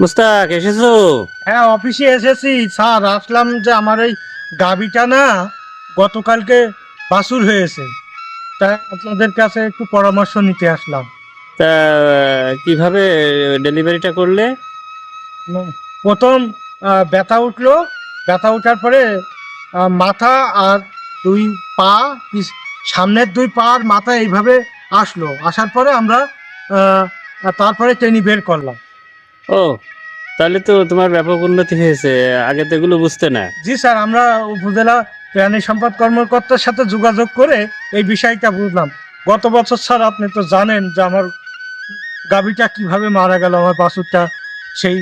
মুস্তাক এসেছ? হ্যাঁ অফিসে এসেছি। স্যার আসলাম যে আমার এই গাবিটা না গতকালকে বাসুর হয়েছে। তাই আপনাদের কাছে একটু পরামর্শ নিতে আসলাম। তা কীভাবে ডেলিভারিটা করলে? প্রথম ব্যথা উঠল। ব্যথা ওঠার পরে মাথা আর দুই পা সামনের দুই পা আর মাথা এইভাবে আসলো। আসার পরে আমরা তারপরে টেনি বের করলাম। ও তাহলে তো তোমার ব্যাপক উন্নতি হয়েছে আগে তো এগুলো বুঝতে না। জি স্যার আমরা উপজেলা প্রাণী সম্পদ কর্মকর্তার সাথে যোগাযোগ করে এই বিষয়টা বুঝলাম। গত বছর স্যার আপনি তো জানেন যে আমার গাভীটা কীভাবে মারা গেল আমার বাছুরটা সেই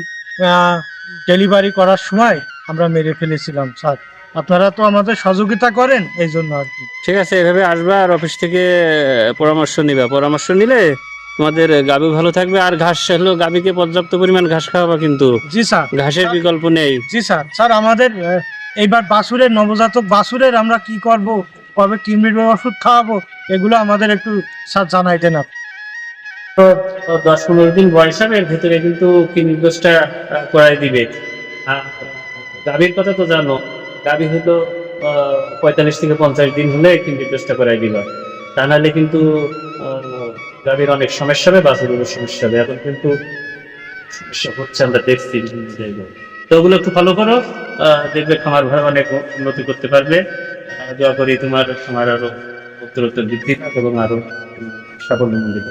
ডেলিভারি করার সময় আমরা মেরে ফেলেছিলাম স্যার। আপনারা তো আমাদের সহযোগিতা করেন এই জন্য আর কি। ঠিক আছে এভাবে আসবা আর অফিস থেকে পরামর্শ নিবা। পরামর্শ নিলে তোমাদের গাবি ভালো থাকবে। আর ঘাস হলো গাবিকে পর্যাপ্ত পরিমাণ ঘাস খাওয়াবা কিন্তু। জি স্যার। ঘাসের বিকল্প নেই। জি স্যার। স্যার আমাদের এইবার বাছুরের নবজাতক বাছুরের আমরা কি করব? কবে কিমির ওষুধ খাওয়াবো? এগুলো আমাদের একটু স্যার জানাইতেন আপনি। তো দশ পনেরো দিন বয়স হবে এর ভেতরে কিন্তু কি নির্দোষটা করাই দিবে। আর গাভীর কথা তো জানো গাভী হলো আহ, পঁয়তাল্লিশ থেকে পঞ্চাশ দিন হলে কি নির্দোষটা করাই দিবা। তা নাহলে কিন্তু গাভীর অনেক সমস্যা হবে বাসের অনেক সমস্যা হবে। এখন কিন্তু সমস্যা হচ্ছে, আমরা দেখছি। বিভিন্ন জায়গায় তো ওগুলো একটু ফলো করো। দেখবে খামার ভাই অনেক উন্নতি করতে পারবে। দোয়া করি তোমার তোমার আরও উত্তরোত্তর বৃদ্ধি এবং আরও সাফল্য মন্দির